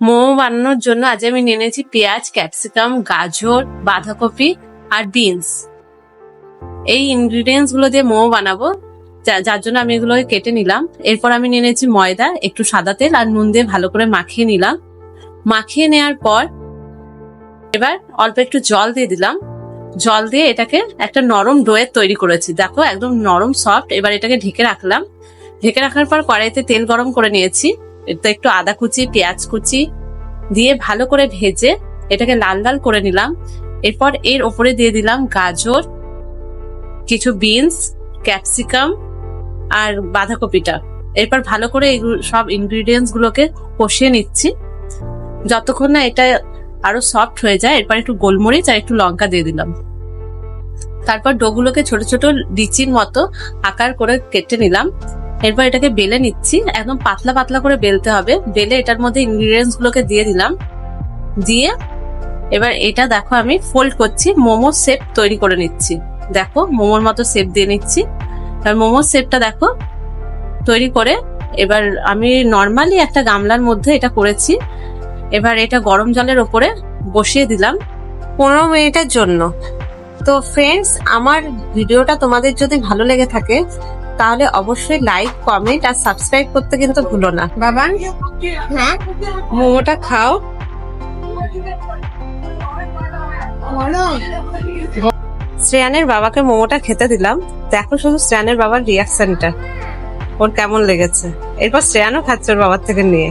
মোমো বানানোর জন্য আজ আমি নিয়ে নিয়েছি পেঁয়াজ, ক্যাপসিকাম, গাজর, বাঁধাকপি আর বিনস। এই ইনগ্রিডিয়েন্টসগুলো দিয়ে মোমো বানাবো। যার জন্য আমি এগুলোকে কেটে নিলাম। এরপর আমি নিয়ে নিয়েছি ময়দা, একটু সাদা তেল আর নুন দিয়ে ভালো করে মাখিয়ে নিলাম। মাখিয়ে নেওয়ার পর এবার অল্প একটু জল দিয়ে দিলাম। জল দিয়ে এটাকে একটা নরম ডোয়ের তৈরি করেছি। দেখো, একদম নরম সফট এবার এটাকে ঢেকে রাখলাম। ঢেকে রাখার পর কড়াইতে তেল গরম করে নিয়েছি। এতে একটু আদা কুচি, পেঁয়াজ কুচি দিয়ে ভালো করে ভেজে এটাকে লাল লাল করে নিলাম। এরপর এর ওপরে দিয়ে দিলাম গাজর, কিছু বিনস, ক্যাপসিকাম আর বাঁধাকপিটা। এরপর ভালো করে সব ইনগ্রিডিয়েন্টস গুলোকে কষিয়ে নিচ্ছি। যতক্ষণ না এটা আরও সফট হয়ে যায়, এরপর একটু গোলমরিচ আর একটু লঙ্কা দিয়ে দিলাম। তারপর ডোগুলোকে ছোট ছোট লিচির মতো আকার করে কেটে নিলাম। এরপর এটাকে বেলে নিচ্ছি। একদম পাতলা পাতলা করে বেলতে হবে। বেলে এটার মধ্যে ইনগ্রিডিয়েন্টস গুলোকে দিয়ে দিলাম। দিয়ে এবার এটা দেখো আমি ফোল্ড করছি, মোমো শেপ তৈরি করে নিচ্ছি। দেখো, মোমোর মতো শেপ দিয়ে নিচ্ছি। আর মোমোর শেপটা দেখো, তৈরি করে এবার আমি নর্মালি একটা গামলার মধ্যে এটা করেছি। এবার এটা গরম জলের ওপরে বসিয়ে দিলাম। পনেরো মিনিটের জন্য। তো ফ্রেন্ডস আমার ভিডিওটা তোমাদের যদি ভালো লেগে থাকে তাহলে অবশ্যই লাইক কমেন্ট আর সাবস্ক্রাইব করতে কিন্তু ভুলো না। বাবা হ্যাঁ? মোমোটা খাও। শ্রেয়ানের বাবাকে মোমোটা খেতে দিলাম। দেখো শুধু শ্রেয়ানের বাবার রিয়াকশনটা ওর কেমন লেগেছে। এরপর শ্রেয়ানও খাচ্ছে ওর বাবার থেকে নিয়ে।